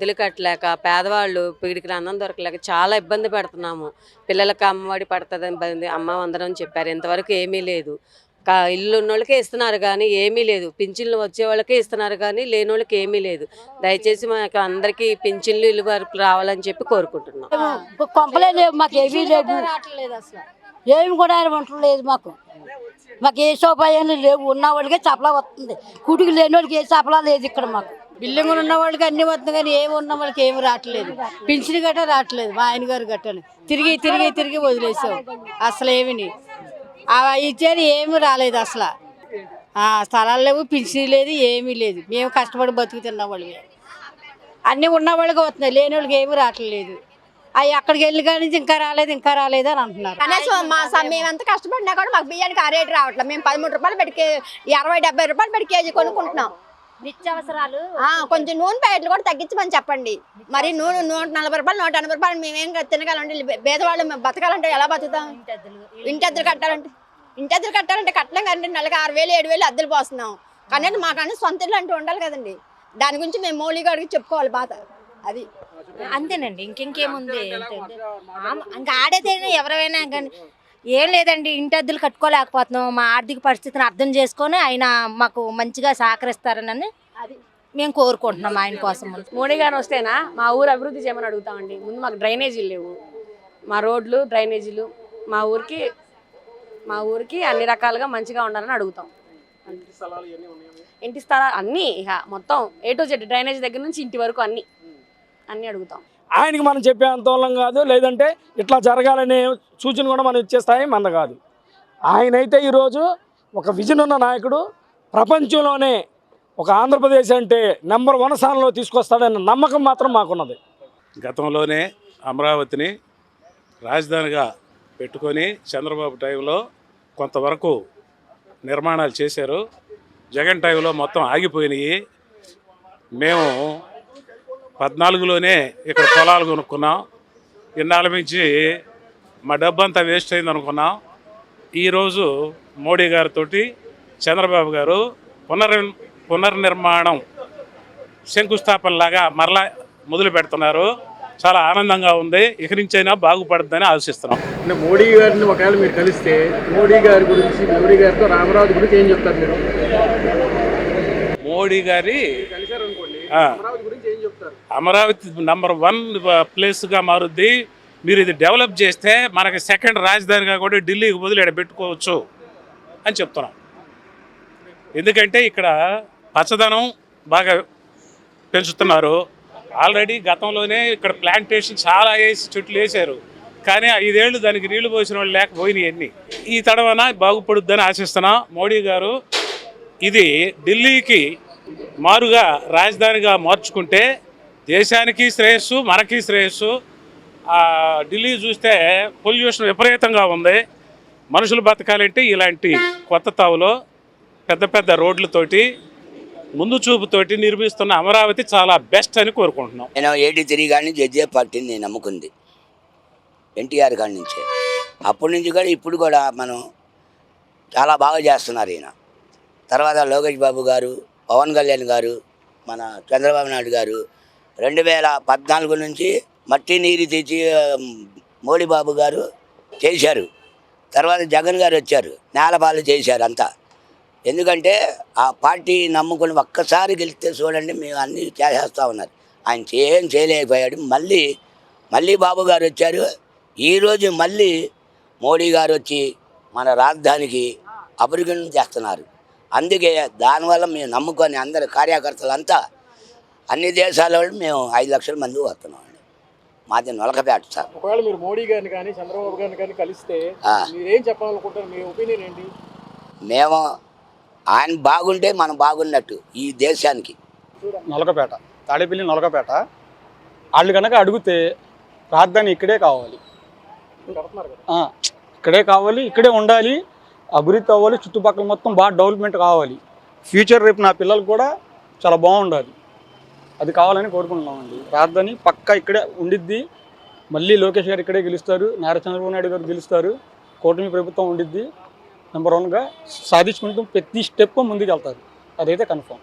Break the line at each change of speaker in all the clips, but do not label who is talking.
ఇల్లు కట్టలేక పేదవాళ్ళు పీడికి అన్నం దొరకలేక చాలా ఇబ్బంది పడుతున్నాము. పిల్లలకి అమ్మఒడి పడుతుందని ఇబ్బంది అమ్మ వందనం చెప్పారు. ఇంతవరకు ఏమీ లేదు. కా- ఇల్లు ఉన్న వాళ్ళకే ఇస్తున్నారు కానీ ఏమీ లేదు. పింఛన్లు వచ్చే వాళ్ళకే ఇస్తున్నారు కానీ లేని వాళ్ళకి ఏమీ లేదు. దయచేసి మాకు అందరికీ పింఛన్లు ఇల్లు వరకు రావాలని చెప్పి కోరుకుంటున్నాం.
మాకు ఏమీ లేవు ఏమి కూడా ఉండలేదు మాకు. మాకు ఏ సౌకర్యాలు లేవు. ఉన్న వాళ్ళకే చపలా వస్తుంది. కుడికి లేని వాళ్ళకి ఏ చపలా లేదు ఇక్కడ మాకు. బిల్డింగులు ఉన్న వాళ్ళకి అన్ని వస్తుంది కానీ ఏమి ఉన్న వాళ్ళకి ఏమి రావట్లేదు. పింఛన్ గట్ట రావట్లేదు. మా ఆయన గారు గట్టని. తిరిగి తిరిగి తిరిగి వదిలేసాం. అసలు ఏమిని ఇచ్చేది ఏమి రాలేదు అసలు. స్థలాలు లేవు పింఛన్ లేదు ఏమీ లేదు. మేము కష్టపడి బతుకుతున్న వాళ్ళకి అన్నీ ఉన్న వాళ్ళకి వస్తున్నాయి. లేని వాళ్ళకి ఏమీ రావట్లేదు. అవి అక్కడికి వెళ్ళి కానీ ఇంకా రాలేదు ఇంకా రాలేదు అని అంటున్నారు.
కనీసం మా స- కష్టపడినా కూడా మాకు బియ్యానికి ఆ రేటు రావట్లేదు. మేము పదమూడు రూపాయలు పెట్టి ఇరవై డెబ్బై రూపాయలు పెట్టి కేజీ కొనుక్కుంటున్నాం.
నిత్యావసరాలు
ఆ, కొంచెం నూనె ప్యాకెట్లు కూడా తగ్గించమని చెప్పండి. మరి నూనె నూట నలభై రూపాయలు నూట ఎనభై రూపాయలు మేమేం తినగలంటే బే- పేదవాళ్ళు మేము బతకాలంటే ఎలా బతుకుతాం? ఇంటి అద్దెలు కట్టాలంటే ఇంటి అద్దెలు కట్టాలంటే కట్టలేం కదండి నెలకి ఆరు వేలు ఏడు వేలు అద్దెలు పోస్తున్నాం. కానీ మాకన్నా సొంత ఇల్లు అంటూ ఉండాలి కదండి. దాని గురించి మేము మౌలిక గారికి చెప్పుకోవాలి బాధ అది.
అంతేనండి ఇంకింకేముంది. ఆమ- ఇంకా ఆడేదైనా ఎవరైనా కానీ ఏం లేదండి ఇంటి అద్దెలు కట్టుకోలేకపోతున్నాం. మా ఆర్థిక పరిస్థితిని అర్థం చేసుకొని ఆయన మాకు మంచిగా సహకరిస్తారని మేము కోరుకుంటున్నాం ఆయన కోసం.
మోడీ గారు వస్తేనా మా ఊరు అభివృద్ధి చేయమని అడుగుతామండి. ముందు మాకు డ్రైనేజీలు లేవు. మా రోడ్లు డ్రైనేజీలు మా ఊరికి మా ఊరికి అన్ని రకాలుగా మంచిగా ఉండాలని అడుగుతాం. ఇంటి స్థలాలు అన్నీ ఇక మొత్తం ఏ టు జెడ్ డ్రైనేజ్ దగ్గర నుంచి ఇంటి వరకు అన్ని. అన్ని అడుగుతాం.
ఆయనకి మనం చెప్పే అంతోళం కాదు. లేదంటే ఇట్లా జరగాలనే సూచన కూడా మనం ఇచ్చే స్థాయి మంద కాదు. ఆయన అయితే ఈరోజు ఒక విజన్ ఉన్న నాయకుడు ప్రపంచంలోనే ఒక ఆంధ్రప్రదేశ్ అంటే నెంబర్ వన్ స్థానంలో తీసుకొస్తాడన్న నమ్మకం మాత్రం మాకున్నది.
గతంలోనే అమరావతిని రాజధానిగా పెట్టుకొని చంద్రబాబు టైంలో కొంతవరకు నిర్మాణాలు చేశారు. జగన్ టైంలో మొత్తం ఆగిపోయినాయి. మేము పద్నాలుగులోనే ఇక్కడ పొలాలు కొనుక్కున్నాం. ఇన్నాళ్ళ నుంచి మా డబ్బంతా వేస్ట్ అయింది అనుకున్నాం. ఈరోజు మోడీ గారితో చంద్రబాబు గారు పునర్ పునర్నిర్మాణం శంకుస్థాపన లాగా మరలా మొదలు పెడుతున్నారు. చాలా ఆనందంగా ఉంది. ఇక నుంచైనా బాగుపడుతుందని ఆశిస్తున్నాం.
అంటే మోడీ గారిని ఒకవేళ మీరు కలిస్తే మోడీ గారి గురించి మోడీ గారితో రామరాజు గురించి ఏం చెప్తారు మీరు?
మోడీ గారి అమరావతి నంబర్ వన్ ప్లేస్గా మారుద్ది. మీరు ఇది డెవలప్ చేస్తే మనకి సెకండ్ రాజధానిగా కూడా ఢిల్లీకి బదులు ఇక్కడ పెట్టుకోవచ్చు అని చెప్తున్నాం. ఎందుకంటే ఇక్కడ పచ్చదనం బాగా పెంచుతున్నారు. ఆల్రెడీ గతంలోనే ఇక్కడ ప్లాంటేషన్ చాలా వేసి చెట్లు వేశారు. కానీ ఐదేళ్ళు దానికి నీళ్ళు పోసిన వాళ్ళు లేకపోయినయన్ని ఈ తడవన బాగుపడుద్దని ఆశిస్తున్నా మోడీ గారు. ఇది ఢిల్లీకి మారుగా రాజధానిగా మార్చుకుంటే దేశానికి శ్రేయస్సు మనకి శ్రేయస్సు. ఢిల్లీ చూస్తే పొల్యూషన్ విపరీతంగా ఉంది. మనుషులు బతకాలంటే ఇలాంటి కొత్త తావులో పెద్ద పెద్ద రోడ్లతోటి ముందు చూపుతోటి నిర్మిస్తున్న అమరావతి చాలా బెస్ట్ అని కోరుకుంటున్నాం.
నేను ఎయిటీ త్రీ కాడి నుంచి పార్టీని నేను నమ్ముకుంది. ఎన్టీఆర్ కాడి నుంచే. అప్పటి నుంచి కూడా ఇప్పుడు కూడా మనం చాలా బాగా చేస్తున్నారు ఈయన. తర్వాత లోకేష్ బాబు గారు పవన్ కళ్యాణ్ గారు మన చంద్రబాబు నాయుడు గారు రెండు వేల పద్నాలుగు నుంచి మట్టి నీరు తెచ్చి మోడీబాబు మోడీ బాబు గారు చేశారు. తర్వాత జగన్ గారు వచ్చారు. నేలపాలు చేశారు అంతా. ఎందుకంటే ఆ పార్టీ నమ్ముకుని ఒక్కసారి గెలిస్తే చూడండి మేము అన్నీ చేసేస్తా ఉన్నారు. ఆయన ఏం చేయలేకపోయాడు. మళ్ళీ మళ్ళీ బాబు గారు వచ్చారు. ఈరోజు మళ్ళీ మోడీ గారు వచ్చి మన రాజధానికి అభివృద్ధి చేస్తున్నారు. అందుకే దానివల్ల మేము నమ్ముకొని అందరు కార్యకర్తలంతా అన్ని దేశాల వాళ్ళు మేము ఐదు లక్షల మంది వస్తున్నాం అండి. మాది నొలకపేట సార్.
ఒకవేళ మీరు మోడీ గారిని కానీ చంద్రబాబు గారిని కానీ కలిస్తే. మీరేం చెప్పాలనుకుంటారు మీ ఒపీనియన్ ఏంటి?
మేము ఆయన బాగుంటే మనం బాగున్నట్టు ఈ దేశానికి.
నొలకపేట. తాడేపల్లి నొలకపేట. వాళ్ళు కనుక అడిగితే రాజధాని ఇక్కడే కావాలి. ఇక్కడే కావాలి ఇక్కడే ఉండాలి. అభివృద్ధి అవ్వాలి చుట్టుపక్కల మొత్తం బాగా డెవలప్మెంట్ కావాలి. ఫ్యూచర్ రేపు నా పిల్లలు కూడా చాలా బాగుండాలి. అది కావాలని కోరుకుంటున్నామండి. రాజధాని పక్కా ఇక్కడే ఉండిద్ది. మళ్ళీ లోకేష్ గారు ఇక్కడే గెలుస్తారు. నారా చంద్రబాబు నాయుడు గారు గెలుస్తారు. కూటమి ప్రభుత్వం ఉండిద్ది. నెంబర్ వన్గా సాధించుకుంటూ ప్రతి స్టెప్ ముందుకు వెళ్తారు అదైతే కన్ఫర్మ్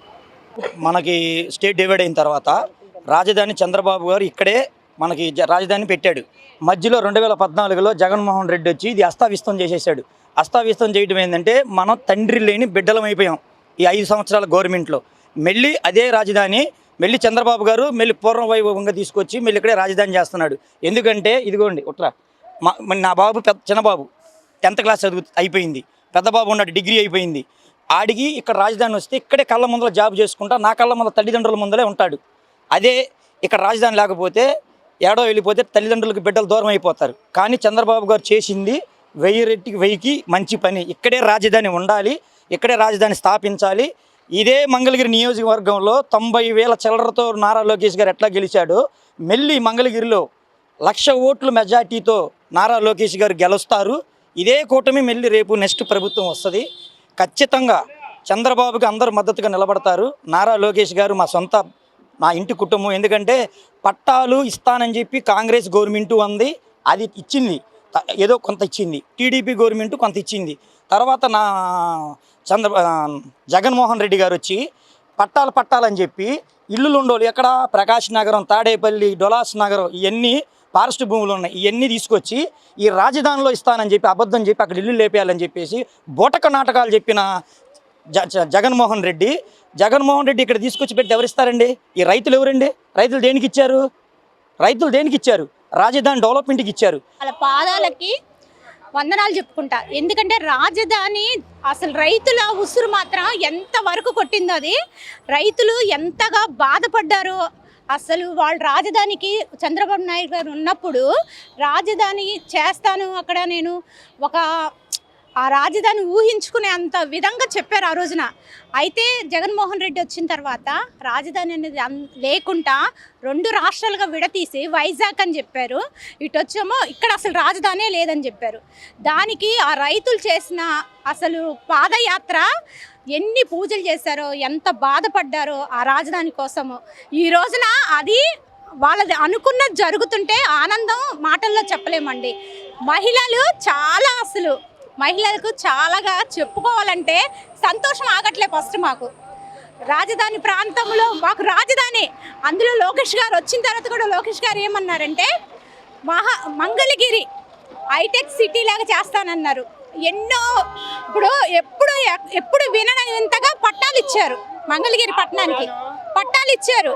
మనకి స్టేట్ డివైడ్ అయిన తర్వాత రాజధాని చంద్రబాబు గారు ఇక్కడే మనకి జ- రాజధాని పెట్టాడు. మధ్యలో రెండు వేల పద్నాలుగులో జగన్మోహన్ రెడ్డి వచ్చి ఇది అస్తావ్యస్తం చేసేసాడు. అస్తావ్యస్తం చేయడం ఏంటంటే మనం తండ్రి లేని బిడ్డలం అయిపోయాం ఈ ఐదు సంవత్సరాల గవర్నమెంట్లో మళ్ళీ అదే రాజధాని మళ్ళీ చంద్రబాబు గారు మళ్ళీ పూర్వ వైభవంగా తీసుకొచ్చి మళ్ళీ ఇక్కడే రాజధాని చేస్తున్నాడు. ఎందుకంటే ఇదిగోండి ఉట్రా మా నా బాబు పెద్ద చిన్నబాబు టెన్త్ క్లాస్ చదువు అయిపోయింది. పెద్ద బాబు ఉన్నాడు డిగ్రీ అయిపోయింది. ఆడికి ఇక్కడ రాజధాని వస్తే ఇక్కడే కళ్ళ ముందర జాబ్ చేసుకుంటా నా కళ్ళ ముందర తల్లిదండ్రుల ముందరే ఉంటాడు. అదే ఇక్కడ రాజధాని లేకపోతే ఏడో వెళ్ళిపోతే తల్లిదండ్రులకు బిడ్డలు దూరం అయిపోతారు. కానీ చంద్రబాబు గారు చేసింది వెయ్యి రెట్టికి వెయ్యికి మంచి పని. ఇక్కడే రాజధాని ఉండాలి ఇక్కడే రాజధాని స్థాపించాలి ఇదే మంగళగిరి నియోజకవర్గంలో తొంభై వేల చిల్లరతో నారా లోకేష్ గారు ఎట్లా గెలిచాడో? మెల్లి మంగళగిరిలో లక్ష ఓట్ల మెజార్టీతో నారా లోకేష్ గారు గెలుస్తారు. ఇదే కూటమి మళ్ళీ రేపు నెక్స్ట్ ప్రభుత్వం వస్తుంది. ఖచ్చితంగా చంద్రబాబుకి అందరూ మద్దతుగా నిలబడతారు. నారా లోకేష్ గారు మా సొంత నా ఇంటి కుటుంబం. ఎందుకంటే పట్టాలు ఇస్తానని చెప్పి కాంగ్రెస్ గవర్నమెంట్ అంది. అది ఇచ్చింది. ఏదో కొంత ఇచ్చింది. టీడీపీ గవర్నమెంట్ కొంత ఇచ్చింది. తర్వాత నా చంద్ర జగన్మోహన్ రెడ్డి గారు వచ్చి పట్టాలు పట్టాలని చెప్పి ఇల్లులు ఉండోళ్ళు ఎక్కడ? ప్రకాష్ నగరం తాడేపల్లి డొలాస్ నగరం ఇవన్నీ ఫారెస్ట్ భూములు ఉన్నాయి. ఇవన్నీ తీసుకొచ్చి ఈ రాజధానిలో ఇస్తానని చెప్పి అబద్ధం చెప్పి అక్కడ ఇల్లు లేపేయాలని చెప్పేసి బోటక నాటకాలు చెప్పిన జ- జగన్మోహన్ రెడ్డి. జగన్మోహన్ రెడ్డి ఇక్కడ తీసుకొచ్చి పెట్టి ఎవరిస్తారండి? ఈ రైతులు ఎవరండి? రైతులు దేనికి ఇచ్చారు? రైతులు దేనికి ఇచ్చారు? రాజధాని డెవలప్మెంట్కి ఇచ్చారు.
వాళ్ళ పాదాలకి వందనాలు చెప్పుకుంటా. ఎందుకంటే రాజధాని అసలు రైతుల ఉసురు మాత్రం ఎంత వరకు కొట్టిందో అది. రైతులు ఎంతగా బాధపడ్డారు అసలు వాళ్ళ రాజధానికి చంద్రబాబు నాయుడు గారు ఉన్నప్పుడు రాజధాని చేస్తాను అక్కడ నేను ఒక ఆ రాజధాని ఊహించుకునే అంత విధంగా చెప్పారు ఆ రోజున. అయితే జగన్మోహన్ రెడ్డి వచ్చిన తర్వాత రాజధాని అనేది లేకుండా రెండు రాష్ట్రాలుగా విడతీసి వైజాగ్ అని చెప్పారు. ఇటు వచ్చేమో ఇక్కడ అసలు రాజధానే లేదని చెప్పారు. దానికి ఆ రైతులు చేసిన అసలు పాదయాత్ర ఎన్ని పూజలు చేశారో ఎంత బాధపడ్డారో ఆ రాజధాని కోసము. ఈ రోజున అది వాళ్ళది అనుకున్నది జరుగుతుంటే ఆనందం మాటల్లో చెప్పలేమండి. మహిళలు చాలా అసలు మహిళలకు చాలాగా చెప్పుకోవాలంటే సంతోషం ఆగట్లే ఫస్ట్ మాకు. రాజధాని ప్రాంతంలో మాకు రాజధాని. అందులో లోకేష్ గారు వచ్చిన తర్వాత కూడా లోకేష్ గారు ఏమన్నారంటే మహా మంగళగిరి హైటెక్ సిటీ లాగా చేస్తానన్నారు. ఎన్నో ఇప్పుడు ఎప్పుడు ఎప్పుడు విననంతగా పట్టాలు ఇచ్చారు. మంగళగిరి పట్టణానికి పట్టాలు ఇచ్చారు.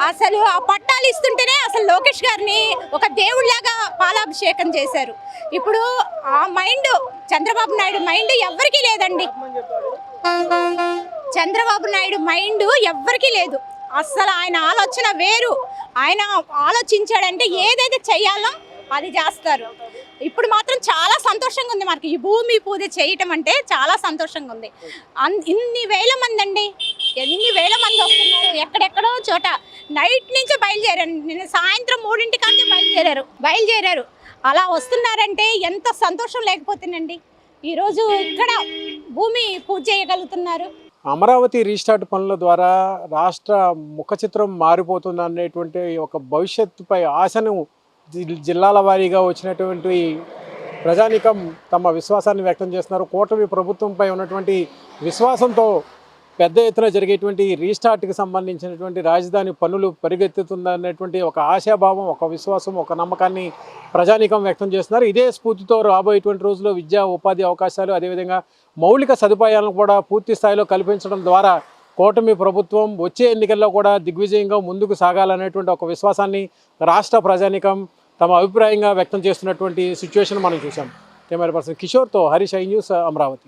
అసలు ఆ పట్టాలు ఇస్తుంటేనే అసలు లోకేష్ గారిని ఒక దేవుళ్ళలాగా పాలాభిషేకం చేశారు. ఇప్పుడు ఆ మైండ్ చంద్రబాబు నాయుడు మైండ్ ఎవ్వరికీ లేదండి. చంద్రబాబు నాయుడు మైండ్ ఎవ్వరికీ లేదు. అస్సలు ఆయన ఆలోచన వేరు. ఆయన ఆలోచించాడంటే ఏదైతే చేయాలో అది చేస్తారు. ఇప్పుడు మాత్రం చాలా సంతోషంగా ఉంది మనకి ఈ భూమి పూజ చేయటం అంటే చాలా సంతోషంగా ఉంది. అన్- ఇన్ని వేల మంది అండి. ఎన్ని వేల మంది వస్తున్నారు? ఎక్కడెక్కడో చోట. నైట్ నుంచి బయలుదేరారు. నిన్న సాయంత్రం మూడింటి కానీ బయలుదేరారు. బయలుదేరారు. అలా వస్తున్నారంటే ఎంత సంతోషం లేకపోతేనండి. ఈరోజు ఇక్కడ భూమి పూజ చేయగలుగుతున్నారు.
అమరావతి రీస్టార్ట్ పనుల ద్వారా రాష్ట్ర ముఖ చిత్రం మారిపోతుంది అనేటువంటి ఒక భవిష్యత్తుపై ఆశను జిల్లాల వారీగా వచ్చినటువంటి ప్రజానికం తమ విశ్వాసాన్ని వ్యక్తం చేస్తున్నారు. కూటమి ప్రభుత్వంపై ఉన్నటువంటి విశ్వాసంతో పెద్ద ఎత్తున జరిగేటువంటి రీస్టార్ట్కి సంబంధించినటువంటి రాజధాని పనులు పరిగెత్తుతుందనేటువంటి ఒక ఆశాభావం ఒక విశ్వాసం ఒక నమ్మకాన్ని ప్రజానీకం వ్యక్తం చేస్తున్నారు. ఇదే స్ఫూర్తితో రాబోయేటువంటి రోజుల్లో విద్యా ఉపాధి అవకాశాలు అదేవిధంగా మౌలిక సదుపాయాలను కూడా పూర్తి స్థాయిలో కల్పించడం ద్వారా కూటమి ప్రభుత్వం వచ్చే ఎన్నికల్లో కూడా దిగ్విజయంగా ముందుకు సాగాలనేటువంటి ఒక విశ్వాసాన్ని రాష్ట్ర ప్రజానీకం తమ అభిప్రాయంగా వ్యక్తం చేస్తున్నటువంటి సిచ్యువేషన్ మనం చూసాం కెమెరా పర్సన్ కిషోర్తో హరీష్ ఐ న్యూస్ అమరావతి.